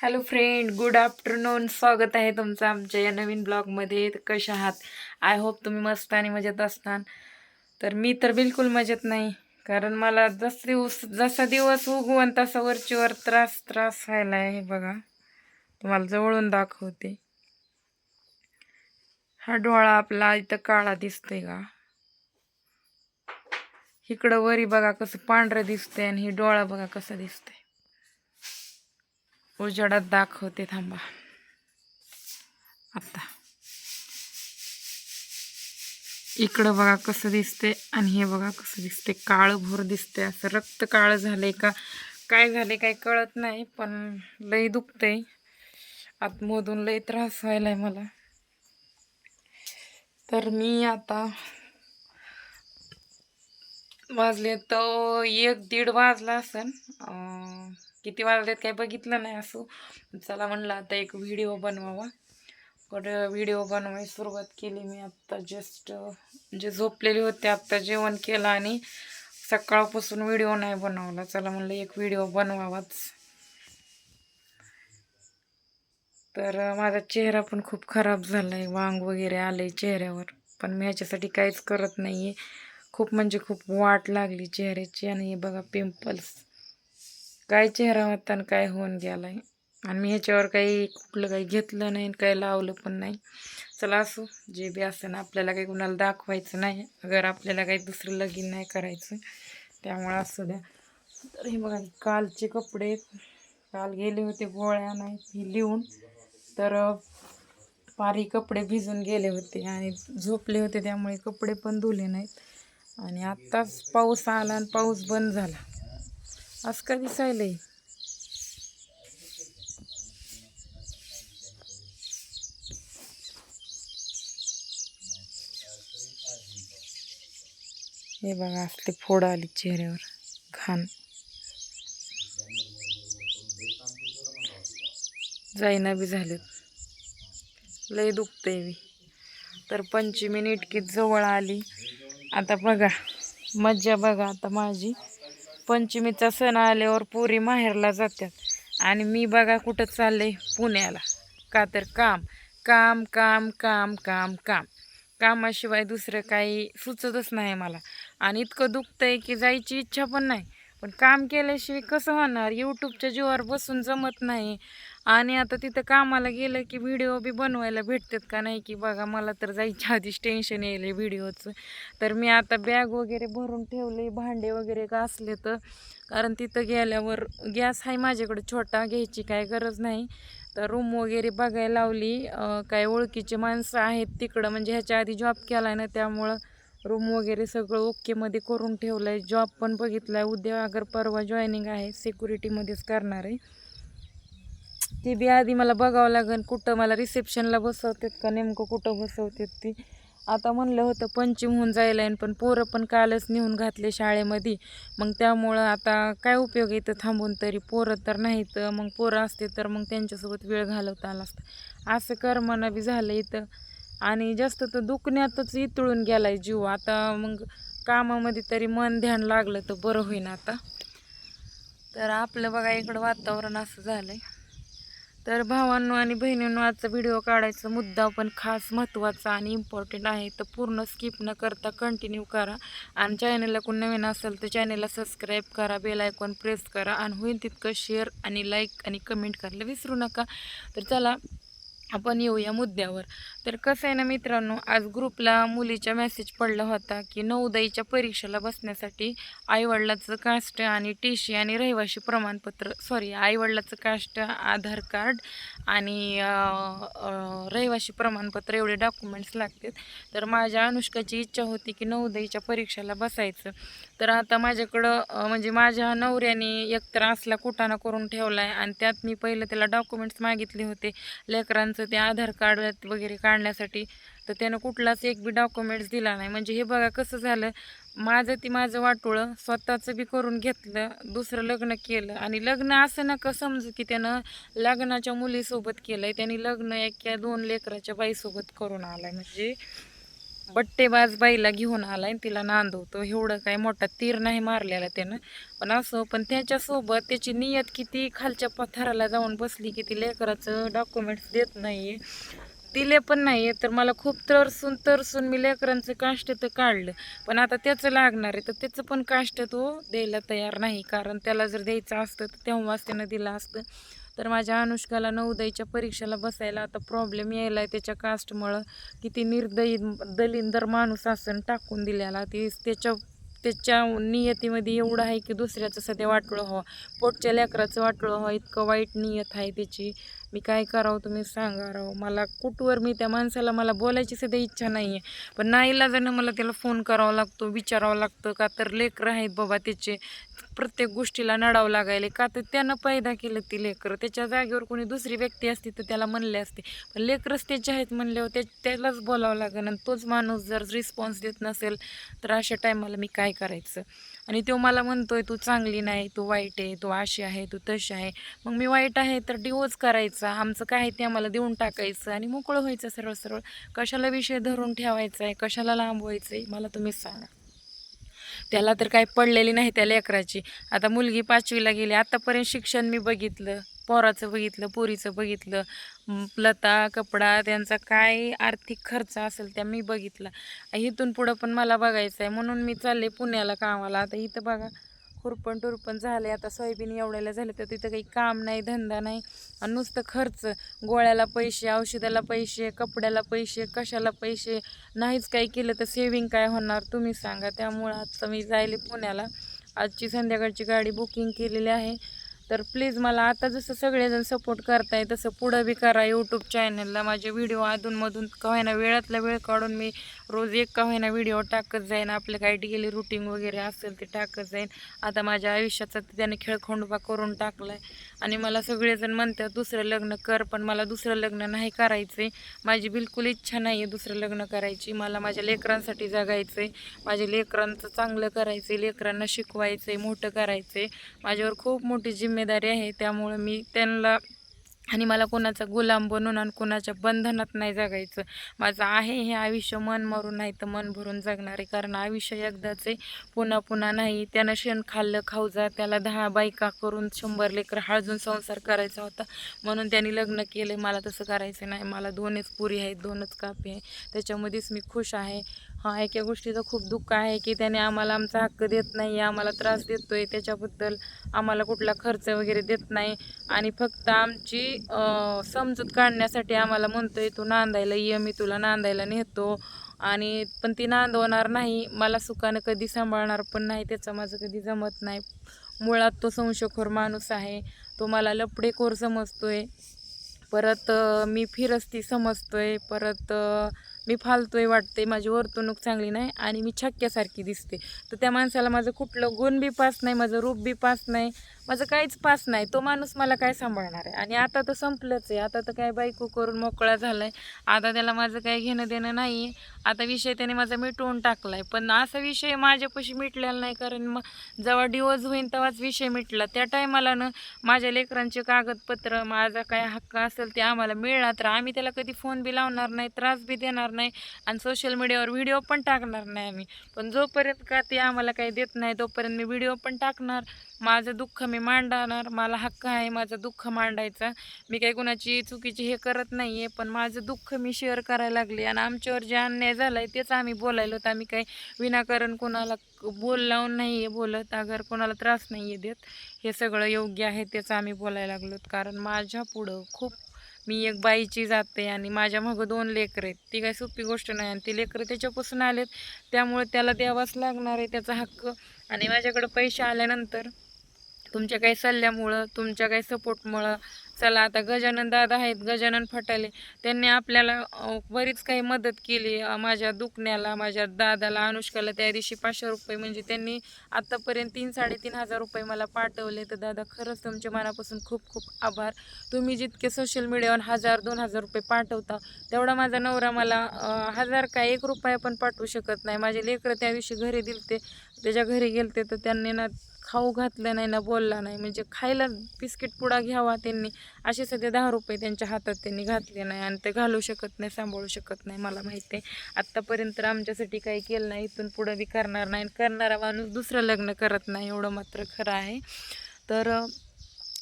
Hello friend good afternoon स्वागत आहे तुमचं आमच्या या नवीन ब्लॉगमध्ये कशा आहात? आय होप तुम्ही मस्त आणि मजेत असताल तर मी तर बिलकुल मजेत नाही. कारण मला जस दिवस जसा दिवस उगवून तसा वरचीवर त्रास त्रास व्हायला आहे बघा. तुम्हाला जवळून दाखवते. हा डोळा आपला इथं काळा दिसतोय का? इकडं वरी बघा कसं पांढरं दिसतंय आणि ही डोळा बघा कसा दिसतंय. उजेडात दाखवते थांबा. आता. इकडं बघा कसं दिसते आणि हे बघा कसं दिसते काळभोर दिसते असं रक्त काळं झालंय का? काय झाले काय कळत नाही पण लई दुखतंय. आतमधून लई त्रास व्हायलाय मला. तर मी आता वाजले तर एक दीड वाजला असन. किती वाजलेत काही बघितलं नाही असो. चला म्हणलं आता एक व्हिडिओ बनवावा. पण व्हिडिओ बनवायला सुरुवात केली मी आत्ता जस्ट जे म्हणजे झोपलेली होते आत्ता जेवण केलं आणि सकाळपासून व्हिडिओ नाही बनवला. चला म्हणलं एक व्हिडिओ बनवावाच. तर माझा चेहरा पण खूप खराब झाला आहे वांग वगैरे आले चेहऱ्यावर. पण मी ह्याच्यासाठी काहीच करत नाही आहे खूप म्हणजे खूप वाट लागली चेहऱ्याची आणि हे बघा पिंपल्स काय चेहरा होता आणि काय होऊन गेलाय. आणि मी ह्याच्यावर काही कुठलं काही घेतलं नाही आणि काही लावलं पण नाही. चला असो जे बी असं ना आपल्याला काही कुणाला दाखवायचं नाही. अगर आपल्याला काही दुसरं लगीन नाही करायचं त्यामुळं असू द्या. तर हे बघा कालचे कपडे काल गेले होते गोळ्या नाही ही लिहून. तर पारी कपडे भिजून गेले होते आणि झोपले होते त्यामुळे कपडे पण धुले नाहीत. आणि आत्ताच पाऊस आला आणि पाऊस बंद झाला. असं काय दिसायलंय हे बघा असले फोड आली चेहऱ्यावर. घाण. जाईना बी झालेत. लय दुखतंय बी. तर पंचमी नीटकीत जवळ आली. आता बघा मज्जा बघा आता माझी. पंचमीचा सण आल्यावर पोरी माहेरला जातात. आणि मी बघा कुठं चालले पुण्याला. का तर काम काम काम काम काम काम. कामाशिवाय दुसरं काही सुचतच नाही मला. आणि इतकं दुखतंय की जायची इच्छा पण नाही. पण काम केल्याशिवाय कसं होणार? यूट्यूबच्या जीवावर बसून जमत नाही. आणि आता तिथं कामाला गेलं की व्हिडिओ बी बनवायला भेटतात का नाही की बघा मला तर जायच्या आधीच टेन्शन येईल व्हिडिओचं तर मी आता बॅग वगैरे भरून ठेवले भांडे वगैरे घासले तर कारण तिथं गेल्यावर गॅस आहे माझ्याकडे छोटा घ्यायची काय गरज नाही. तर रूम वगैरे बघायला लावली. काय ओळखीचे माणसं आहेत तिकडं म्हणजे ह्याच्या आधी जॉब केला आहे ना त्यामुळं रूम वगैरे सगळं ओकेमध्ये करून ठेवलं आहे जॉब पण बघितला आहे उद्या अगर परवा जॉईनिंग आहे सिक्युरिटीमध्येच करणार आहे. ती बी आधी मला बघावं लागेल कुठं मला रिसेप्शनला बसवतात का नेमकं कुठं बसवतात ती. आता म्हणलं होतं पंचम होऊन जायला येईन पण पोरं पण कालच नेऊन घातले शाळेमध्ये. मग त्यामुळं आता काय उपयोग येतं थांबून तरी? पोरं तर नाही तर मग पोरं असते तर मग त्यांच्यासोबत वेळ घालवता आला असतं. असं कर्मना बी झालं इथं. आणि जास्त तर दुखण्यातच इतळून गेला आहे जीव. आता मग कामामध्ये तरी मन ध्यान लागलं तर बरं होईन आता. तर आपलं बघा इकडं वातावरण असं झालं आहे तर भावांनो आणि बहिणींनो आजचा व्हिडिओ काढायचा मुद्दा पण खास महत्त्वाचा आणि इम्पॉर्टंट आहे. तर पूर्ण स्किप न करता कंटिन्यू करा. आणि चॅनलला कोण नवीन असेल तर चॅनलला सबस्क्राईब करा बेल आयकॉन प्रेस करा. आणि होईल तितकं शेअर आणि लाईक आणि कमेंट करायला विसरू नका. तर चला आपण येऊया मुद्द्यावर. तर कसं आहे ना मित्रांनो आज ग्रुपला मुलीचा मेसेज पडला होता की नवोदयीच्या परीक्षेला बसण्यासाठी आईवडिलाचं कास्ट आणि टी सी आणि रहिवाशी प्रमाणपत्र सॉरी आईवडिलाचं कास्ट आधार कार्ड आणि रहिवासी रहिवाशी प्रमाणपत्र एवढे डॉक्युमेंट्स लागतात. तर माझ्या अनुष्काची इच्छा होती की नवोदयीच्या परीक्षेला बसायचं. तर आता माझ्याकडं म्हणजे माझ्या नवऱ्याने एकतर असला कुटाणा करून ठेवला आहे आणि त्यात मी पहिलं त्याला डॉक्युमेंट्स मागितले होते. लेकरांचं ते आधार कार्ड वगैरे काढण्यासाठी. तर त्यानं कुठलाच एक बी डॉक्युमेंट्स दिला नाही. म्हणजे हे बघा कसं झालं माझं ती माझं वाटोळं स्वतःचं बी करून घेतलं दुसरं लग्न केलं. आणि लग्न असं नका समजू की त्यानं लग्नाच्या मुलीसोबत केलं आहे त्यांनी लग्न एक या दोन लेकराच्या बाईसोबत करून आला आहे म्हणजे बट्टेबाज बाईला घेऊन आलाय आणि तिला नांदवतो. एवढं काय मोठा तीर नाही मारलेला त्यानं. पण असं पण त्याच्यासोबत त्याची नियत किती खालच्या पथाराला जाऊन बसली की ती लेकराचं डॉक्युमेंट्स देत नाही दिले पण नाही आहे तर मला खूप तरसून तरसून मी लेकरांचं काष्ट तर काढलं. पण आता त्याचं लागणार आहे तर त्याचं पण काष्ट तो द्यायला तयार नाही. कारण त्याला जर द्यायचं असतं तर तेव्हाच त्यानं दिलं असतं. तर माझ्या अनुष्काला नवोदयच्या परीक्षेला बसायला आता प्रॉब्लेम यायला आहे त्याच्या कास्टमुळं किती निर्दयी दलिंदर माणूस असन टाकून दिलेला. ती त्याच्या त्याच्या नियतीमध्ये एवढं आहे की दुसऱ्याचं सध्या वाटोळं व्हावं पोटच्या लेकराचं वाटोळं व्हावं इतकं वाईट नियत आहे त्याची. मी काय करावं तुम्ही सांगा राव. मला कुठवर मी त्या माणसाला मला बोलायची सध्या इच्छा नाही आहे पण नाईलाजानं मला त्याला फोन करावा लागतो विचारावं लागतं. का तर लेकरं आहेत बाबा त्याचे. प्रत्येक गोष्टीला नडावं लागायले. का तर त्यानं पैदा केलं ती लेकरं. त्याच्या जागेवर कोणी दुसरी व्यक्ती असती तर त्याला म्हणले असते. पण लेकरच त्याचे आहेत म्हणल्यावर त्या त्यालाच बोलावं लागेल. आणि तोच माणूस जर रिस्पॉन्स देत नसेल तर अशा टायमाला मी काय करायचं? आणि तो मला म्हणतोय तू चांगली नाही तू वाईट आहे तू अशी आहे तू तशी आहे. मग मी वाईट आहे तर डिवोर्स करायचा आमचं काय आहे ते आम्हाला देऊन टाकायचं आणि मोकळं व्हायचं सरळ सरळ कशाला विषय धरून ठेवायचा आहे कशाला लांबवायचं आहे मला तुम्हीच सांगा. त्याला तर काही पडलेली नाही त्या लेकराची. आता मुलगी पाचवीला गेली आत्तापर्यंत शिक्षण मी बघितलं पोराचं बघितलं पोरीचं बघितलं. लता कपडा त्यांचा काय आर्थिक खर्च असेल त्या मी बघितला. इथून पुढं पण मला बघायचं आहे म्हणून मी चालले पुण्याला कामाला. आता इथं बघा खुरपण टुरपण झाले आता सोयाबीन एवढ्याला झालं तर तिथं काही काम नाही धंदा नाही. आणि नुसतं खर्च. गोळ्याला पैसे औषधाला पैसे कपड्याला पैसे कशाला पैसे. नाहीच काही केलं तर सेविंग काय होणार तुम्ही सांगा. त्यामुळं आता मी जायले पुण्याला. आजची संध्याकाळची गाडी बुकिंग केलेली आहे. तर प्लीज मला आता जसं सगळेजण सपोर्ट करताय तसं पुढं बी करा यूट्यूब चॅनलला माझे व्हिडिओ अधूनमधून का होईना वेळातला वेळ काढून मी रोज एक का होईना व्हिडिओ टाकत जाईन. आपलं काही डेली रुटीन वगैरे असेल ते टाकत जाईन. आता माझ्या आयुष्याचा तर त्याने खेळखंडोबा करून टाकला आहे आणि मला सगळेजण म्हणतात दुसरं लग्न कर. पण मला दुसरं लग्न नाही करायचं आहे माझी बिलकुल इच्छा नाही आहे दुसरं लग्न करायची. मला माझ्या लेकरांसाठी जगायचं आहे माझ्या लेकरांचं चांगलं करायचं आहे लेकरांना शिकवायचं आहे मोठं करायचं आहे माझ्यावर खूप मोठी जिम्मेदारी आहे. त्यामुळं मी त्यांना आणि मला कोणाचा गुलाम बनून आणि कोणाच्या बंधनात नाही जगायचं. माझं आहे हे आयुष्य मन मरून नाही तर मन भरून जगणार. आहे कारण आयुष्य एकदाच आहे पुन्हा पुन्हा नाही. त्यानं शेण खाल्लं खाऊ जा. त्याला दहा बायका करून शंभर लेकर हळजून संसार करायचा होता. म्हणून त्यांनी लग्न केलं मला तसं करायचं नाही. मला दोनच पुरी आहेत दोनच कापी आहे त्याच्यामध्येच मी खुश आहे. हा एका गोष्टीचं खूप दुःख आहे की त्याने आम्हाला आमचा हक्क देत नाही आम्हाला त्रास देतो आहे त्याच्याबद्दल आम्हाला कुठला खर्च वगैरे देत नाही. आणि फक्त आमची समजूत काढण्यासाठी आम्हाला म्हणतो आहे तू नांदायला ये मी तुला नांदायला नेतो. आणि पण ती नांदवणार नाही मला सुखानं कधी सांभाळणार पण नाही त्याचं माझं कधी जमत नाही. मुळात तो संशयखोर माणूस आहे तो मला लपडेखोर आहे परत मी फिरस्ती समजतो आहे परत मी फालतोय वाटते माझी वर्तणूक चांगली नाही आणि मी छक्क्यासारखी दिसते. तर त्या माणसाला माझं कुठलं गुण बी पास नाही माझं रूप बी पास नाही. माझं काहीच पास नाही. तो माणूस मला काय सांभाळणार आहे? आणि आता तर संपलंच आहे. आता तर काय बायको करून मोकळा झाला आहे आता त्याला माझं काय घेणं देणं नाही आहे आता विषय त्याने माझा मिटवून टाकला आहे पण असा विषय माझ्यापाशी मिटलेला नाही. कारण मग जेव्हा डिवोर्स होईल तेव्हाच विषय मिटला. त्या टायमाला ना माझ्या लेकरांचे कागदपत्र माझा काय हक्क असेल ते आम्हाला मिळणार तर आम्ही त्याला कधी फोन बी लावणार नाही त्रास बी देणार नाही आणि सोशल मीडियावर व्हिडिओ पण टाकणार नाही आम्ही. पण जोपर्यंत का ते आम्हाला काही देत नाही तोपर्यंत मी व्हिडिओ पण टाकणार. माझं दुःख मी मांडणार मला हक्क आहे माझं दुःख मांडायचा. मी काही कुणाची चुकीची हे करत नाही आहे पण माझं दुःख मी शेअर करायला लागले. आणि आमच्यावर जे अन्याय झाला आहे तेच आम्ही बोलायलो तर आम्ही काही विनाकारण कोणाला बोल लावून नाही आहे बोलत अगर कोणाला त्रास नाही आहे देत. हे सगळं योग्य आहे त्याचं आम्ही बोलायला लागलो कारण माझ्या पुढं खूप मी एक बाईची जाते आणि माझ्या मागं दोन लेकरं आहेत. ती काही सोपी गोष्ट नाही आणि ती लेकरं त्याच्यापासून आलेत. त्यामुळे त्याला द्यावाच लागणार आहे त्याचा हक्क. आणि माझ्याकडं पैसे आल्यानंतर तुमच्या काही सल्ल्यामुळं तुमच्या काही सपोर्टमुळं चला आता गजानन दादा आहेत गजानन फटाले त्यांनी आपल्याला बरीच काही मदत केली माझ्या दुखण्याला माझ्या दादाला अनुष्काला त्या दिवशी पाचशे रुपये म्हणजे त्यांनी आत्तापर्यंत तीन साडेतीन हजार रुपये मला पाठवले. तर दादा खरंच तुमच्या मनापासून खूप खूप आभार. तुम्ही जितके सोशल मीडियावर हजार दोन हजार रुपये पाठवता तेवढा माझा नवरा मला हजार काय एक रुपया पण पाठवू शकत नाही. माझे लेकरं त्या दिवशी घरी दिलते त्याच्या घरी गेलते तर त्यांनी ना खाऊ घातलं नाही ना बोलला नाही. म्हणजे खायला बिस्किट पुडा घ्यावा त्यांनी. असे सध्या दहा रुपये त्यांच्या हातात त्यांनी घातले नाही आणि ते घालू शकत नाही सांभाळू शकत नाही मला माहिती आहे. आत्तापर्यंत आमच्यासाठी काही केलं नाही इथून पुढं बी करणार नाही. आणि करणारा माणूस दुसरं लग्न करत नाही एवढं मात्र खरं आहे. तर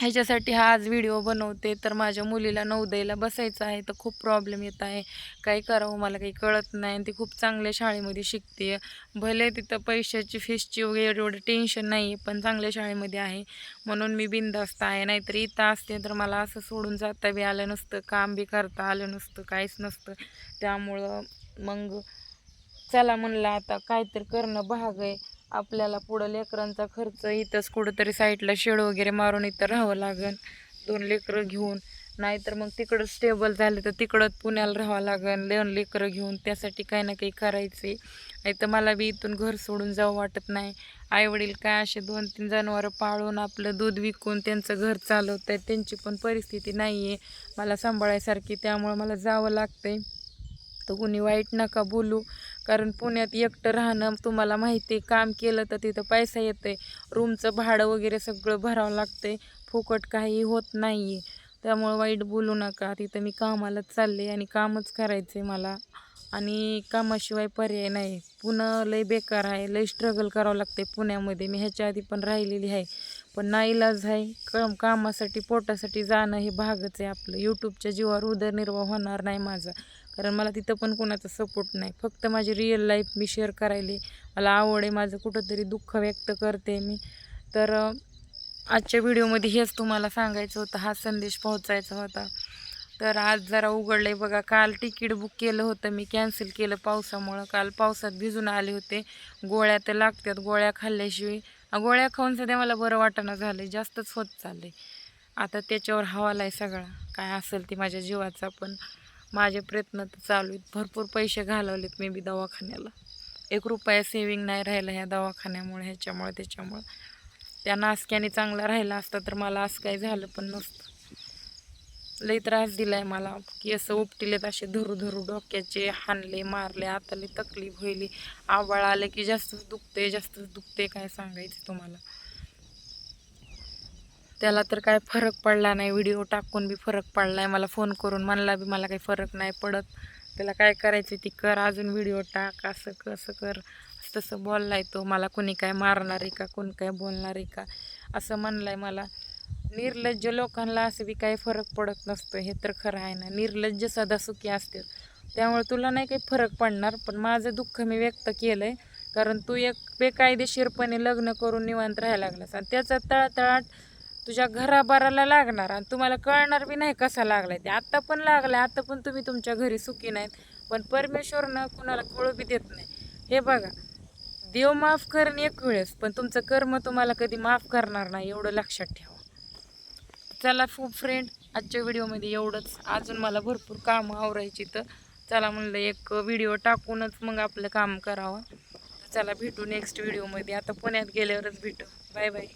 ह्याच्यासाठी हा आज व्हिडिओ बनवते. तर माझ्या मुलीला नवदयला बसायचं आहे. तर खूप प्रॉब्लेम येत आहे. काय करावं मला काही कळत नाही आणि ती खूप चांगल्या शाळेमध्ये शिकते. भले तिथं पैशाची फीसची वगैरे एवढं टेन्शन नाही आहे पण चांगल्या शाळेमध्ये आहे. म्हणून मी बिनदास्त आहे. नाहीतर इथं असते तर मला असं सोडून जाता बी आलं नसतं. काम बी करता आलं नसतं. काहीच नसतं. त्यामुळं मग चला म्हणलं आता काहीतरी करणं भाग आहे. आपल्याला पुढं लेकरांचा खर्च इथंच कुठंतरी साईडला शेड वगैरे मारून इथं राहावं लागेल दोन लेकरं घेऊन नाहीतर मग तिकडं स्टेबल झाले तर तिकडं पुण्याला राहावं लागेल दोन लेकरं घेऊन त्यासाठी काही ना काही करायचे नाही तर मला बी इथून घर सोडून जावं वाटत नाही. आईवडील काय असे दोन तीन जनावरं पाळून आपलं दूध विकून त्यांचं घर चालवत आहेत त्यांची पण परिस्थिती नाही आहे मला सांभाळायसारखी त्यामुळं मला जावं लागतंय. तर कुणी वाईट नका बोलू. कारण पुण्यात एकटं राहणं तुम्हाला माहिती आहे काम केलं तर तिथं पैसा येतंय. रूमचं भाडं वगैरे सगळं भरावं लागतं आहे फुकट काही होत नाही आहे त्यामुळं वाईट बोलू नका. तिथं मी कामालाच चालले आणि कामच करायचं आहे मला. आणि कामाशिवाय पर्याय नाही. पुणं लय बेकार आहे. लय स्ट्रगल करावं लागते पुण्यामध्ये. मी ह्याच्या आधी पण राहिलेली आहे. पण नाईलाज आहे. काम कामासाठी पोटासाठी जाणं हे भागच आहे आपलं. यूट्यूबच्या जीवावर उदरनिर्वाह होणार नाही माझा. कारण मला तिथं पण कोणाचा सपोर्ट नाही. फक्त माझी रिअल लाईफ मी शेअर करायली. मला आवड आहे माझं कुठंतरी दुःख व्यक्त करते मी. तर आजच्या व्हिडिओमध्ये हेच तुम्हाला सांगायचं होतं. हा संदेश पोहोचायचा होता. तर आज जरा उघडलं बघा. काल तिकीट बुक केलं होतं मी. कॅन्सल केलं पावसामुळं. काल पावसात भिजून आले होते. गोळ्या तर लागतात गोळ्या खाल्ल्याशिवाय. गोळ्या खाऊन सध्या मला बरं वाटणं झालं जास्तच होत चाललंय. आता त्याच्यावर हवाला आहे सगळा. काय असेल ते माझ्या जीवाचा पण. माझे प्रयत्न तर चालू आहेत. भरपूर पैसे घालवलेत मी बी दवाखान्याला. एक रुपया सेविंग नाही राहिला ह्या दवाखान्यामुळे ह्याच्यामुळे त्याच्यामुळं. त्या नासक्याने चांगला राहिला असता तर मला असं काही झालं पण नसतं. लई त्रास दिलाय मला. की असं उपटिलेत असे धरू धरू डोक्याचे हाणले मारले आताले तकलीफ होईली आवाळ आले की जास्तच दुखते जास्तच दुखते काय सांगायचं तुम्हाला? त्याला तर काय फरक पडला नाही. व्हिडिओ टाकून बी फरक पडला आहे मला फोन करून म्हणला बी मला काही फरक नाही पडत. त्याला काय करायचं ती कर. अजून व्हिडिओ टाक. असं कसं कर. तसं बोललाय तो. मला कोणी काय मारणार आहे का? कोणी काय बोलणार आहे का? असं म्हणलं आहे मला. निर्लज्ज लोकांना असं बी काही फरक पडत नसतो हे तर खरं आहे ना. निर्लज्ज सदा सुखी असते त्यामुळे तुला नाही काही फरक पडणार. पण माझं दुःख मी व्यक्त केलं आहे कारण तू एक बेकायदेशीरपणे लग्न करून निवांत राहायला लागलास. आणि त्याचा तळतळाट तुझ्या घराबाराला लागणार आणि तुम्हाला कळणार बी नाही कसा लागलाय ते. आत्ता पण लागलाय आता पण तुम्ही तुमच्या घरी सुखी नाहीत. पण परमेश्वरनं कुणाला कळू बी देत नाही. हे बघा देव माफ करेन एक वेळेस पण तुमचं कर्म तुम्हाला कधी माफ करणार नाही एवढं लक्षात ठेवा. चला खूप फ्रेंड आजच्या व्हिडिओमध्ये एवढंच. अजून मला भरपूर कामं आवरायची तर चला म्हणलं एक व्हिडिओ टाकूनच मग आपलं काम करावं. चला भेटू नेक्स्ट व्हिडिओमध्ये आता पुण्यात गेल्यावरच भेटू. Bye bye